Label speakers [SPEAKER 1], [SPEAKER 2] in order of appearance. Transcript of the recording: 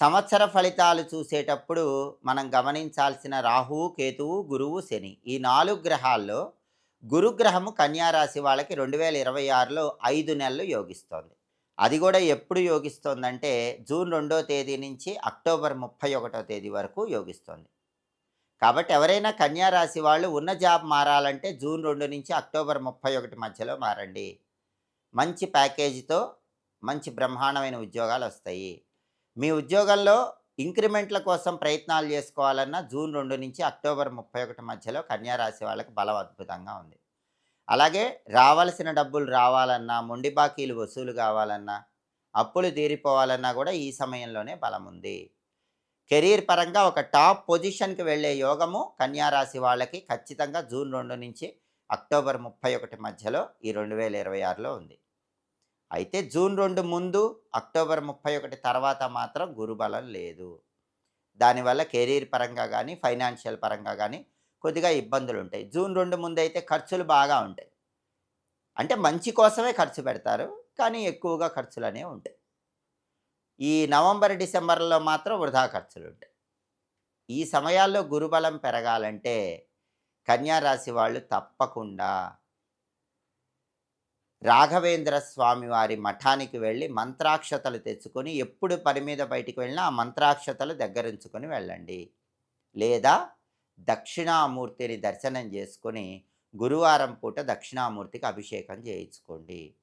[SPEAKER 1] సంవత్సర ఫలితాలు చూసేటప్పుడు మనం గమనించాల్సిన రాహువు కేతువు గురువు శని. ఈ నాలుగు గ్రహాల్లో గురుగ్రహము కన్యారాశి వాళ్ళకి రెండు వేల ఇరవై ఆరులో ఐదు నెలలు యోగిస్తోంది. అది కూడా ఎప్పుడు యోగిస్తోందంటే జూన్ రెండో తేదీ నుంచి అక్టోబర్ ముప్పై ఒకటో తేదీ వరకు యోగిస్తోంది. కాబట్టి ఎవరైనా కన్యారాశి వాళ్ళు ఉన్న జాబ్ మారాలంటే జూన్ రెండు నుంచి అక్టోబర్ ముప్పై ఒకటి మధ్యలో మారండి. మంచి ప్యాకేజీతో మంచి బ్రహ్మాండమైన ఉద్యోగాలు వస్తాయి. మీ ఉద్యోగంలో ఇంక్రిమెంట్ల కోసం ప్రయత్నాలు చేసుకోవాలన్నా జూన్ రెండు నుంచి అక్టోబర్ ముప్పై ఒకటి మధ్యలో కన్యారాశి వాళ్ళకి బలం అద్భుతంగా ఉంది. అలాగే రావాల్సిన డబ్బులు రావాలన్నా మొండి బాకీలు వసూలు కావాలన్నా అప్పులు తీరిపోవాలన్నా కూడా ఈ సమయంలోనే బలం ఉంది. కెరీర్ పరంగా ఒక టాప్ పొజిషన్కి వెళ్ళే యోగము కన్యారాశి వాళ్ళకి ఖచ్చితంగా జూన్ రెండు నుంచి అక్టోబర్ ముప్పై ఒకటి మధ్యలో ఈ రెండు వేల ఇరవై ఆరులో ఉంది. అయితే జూన్ రెండు ముందు అక్టోబర్ ముప్పై ఒకటి తర్వాత మాత్రం గురుబలం లేదు. దానివల్ల కెరీర్ పరంగా కానీ ఫైనాన్షియల్ పరంగా కానీ కొద్దిగా ఇబ్బందులు ఉంటాయి. జూన్ రెండు ముందు అయితే ఖర్చులు బాగా ఉంటాయి. అంటే మంచి కోసమే ఖర్చు పెడతారు కానీ ఎక్కువగా ఖర్చులు అనేవి ఉంటాయి. ఈ నవంబర్ డిసెంబర్లో మాత్రం వృధా ఖర్చులు ఉంటాయి. ఈ సమయాల్లో గురుబలం పెరగాలంటే కన్యా రాశి వాళ్ళు తప్పకుండా రాఘవేంద్ర స్వామి వారి మఠానికి వెళ్ళి మంత్రాక్షతలు తెచ్చుకొని ఎప్పుడు పని మీద బయటికి వెళ్ళినా ఆ మంత్రాక్షతలు దగ్గరించుకొని వెళ్ళండి. లేదా దక్షిణామూర్తిని దర్శనం చేసుకొని గురువారం పూట దక్షిణామూర్తికి అభిషేకం చేయించుకోండి.